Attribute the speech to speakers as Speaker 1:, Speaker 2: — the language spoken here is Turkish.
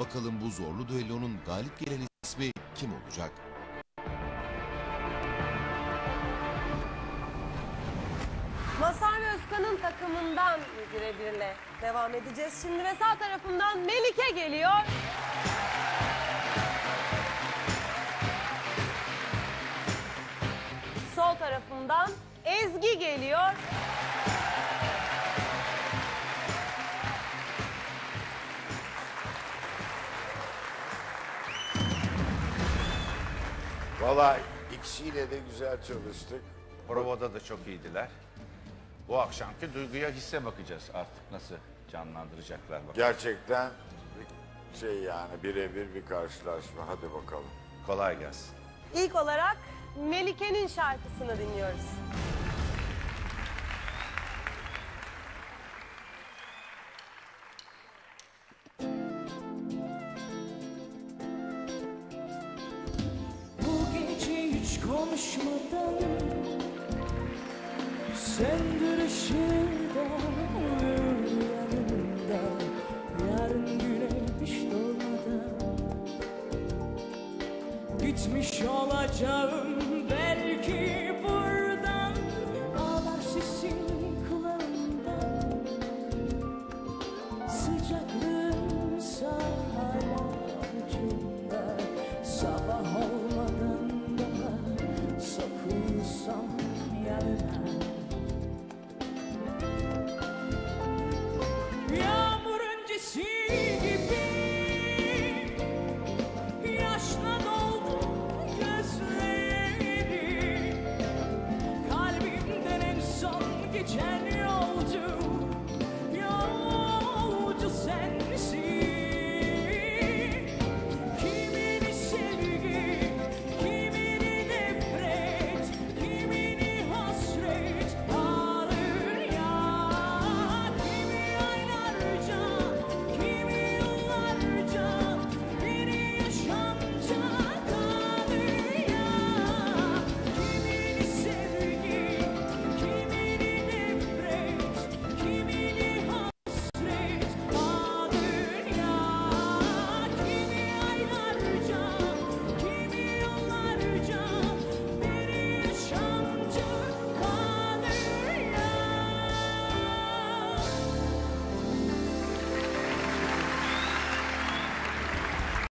Speaker 1: Bakalım bu zorlu düellonun galip gelen ismi kim olacak?
Speaker 2: Masar ve Özkan'ın takımından birebirle devam edeceğiz. Şimdi ve sağ tarafından Melike geliyor. Sol tarafından Ezgi geliyor.
Speaker 3: Valla ikisiyle de güzel çalıştık.
Speaker 4: Provada da çok iyiydiler. Bu akşamki duyguya hisse bakacağız artık nasıl canlandıracaklar bakalım.
Speaker 3: Gerçekten şey yani birebir bir karşılaşma. Hadi bakalım.
Speaker 4: Kolay gelsin.
Speaker 2: İlk olarak Melike'nin şarkısını dinliyoruz.
Speaker 5: Hiç konuşmadan Söndür ışığından yanımda Yarın güneş doğmadan. Gitmiş olacağım belki buradan change.